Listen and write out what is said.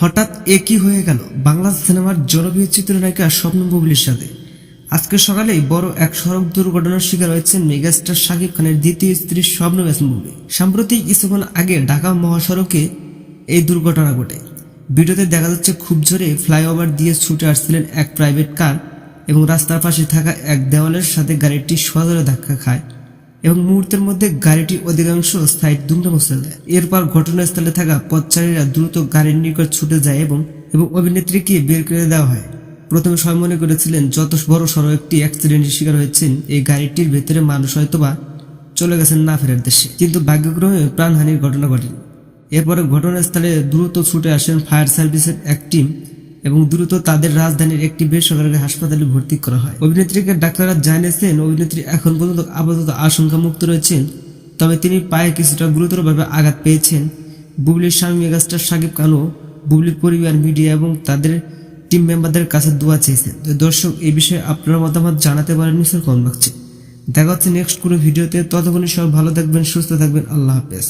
হঠাৎ একই হয়ে গেল বাংলা সিনেমার জনপ্রিয় চিত্রনায়িকা স্বপ্ন বুবলির সাথে। আজকে সকালেই বড় এক সড়ক দুর্ঘটনার শিকার হয়েছেন মেগাস্টার শাকিব খানের দ্বিতীয় স্ত্রী স্বপ্ন বুবলি সাম্প্রতিক কিছুক্ষণ আগে ঢাকা মহাসড়কে এই দুর্ঘটনা ঘটে। ভিডিওতে দেখা যাচ্ছে খুব জোরে ফ্লাইওভার দিয়ে ছুটে আসছিলেন এক প্রাইভেট কার এবং রাস্তার পাশে থাকা এক দেওয়ালের সাথে গাড়িটি সজোরে ধাক্কা খায়। এবং মুহূর্তের মধ্যে গাড়িটি অধিকাংশ স্থায়ী দুমড়ে মুচড়ে দেয় এরপর ঘটনাস্থলে থাকা পথচারীরা দ্রুত গাড়ির নিকট ছুটে যায় এবং এবং অভিনেত্রীকে বের করে দেওয়া হয়। প্রথমে সবাই মনে করেছিলেন, যত বড় সড়ো একটি অ্যাক্সিডেন্টের শিকার হয়েছেন, এই গাড়িটির ভেতরে মানুষ হয়তোবা চলে গেছেন না ফেরার দেশে কিন্তু ভাগ্যক্রমে প্রাণহানির ঘটনা ঘটেনি। এরপরে ঘটনাস্থলে দ্রুত ছুটে আসেন ফায়ার সার্ভিসের এক টিম। এবং দ্রুত তাদের রাজধানীর একটি বেসরকারি হাসপাতালে ভর্তি করা হয়। অভিনেত্রীকে ডাক্তাররা জানিয়েছেন, অভিনেত্রী এখন পর্যন্ত আপাতত আশঙ্কা মুক্ত রয়েছেন, তবে তিনি পায়ে কিছুটা গুরুতরভাবে আঘাত পেয়েছেন। বুবলির স্বামী মেগাস্টার সাকিব খানও বুবলির পরিবার, মিডিয়া এবং তাদের টিম মেম্বারদের কাছে দোয়া চেয়েছেন। দর্শক এই বিষয়ে আপনার মতামত জানাতে পারেন নিশ্চয় কম লাগছে দেখা হচ্ছে নেক্সট কোনো ভিডিওতে। ততক্ষণই সব ভালো থাকবেন, সুস্থ থাকবেন। আল্লাহ হাফেজ।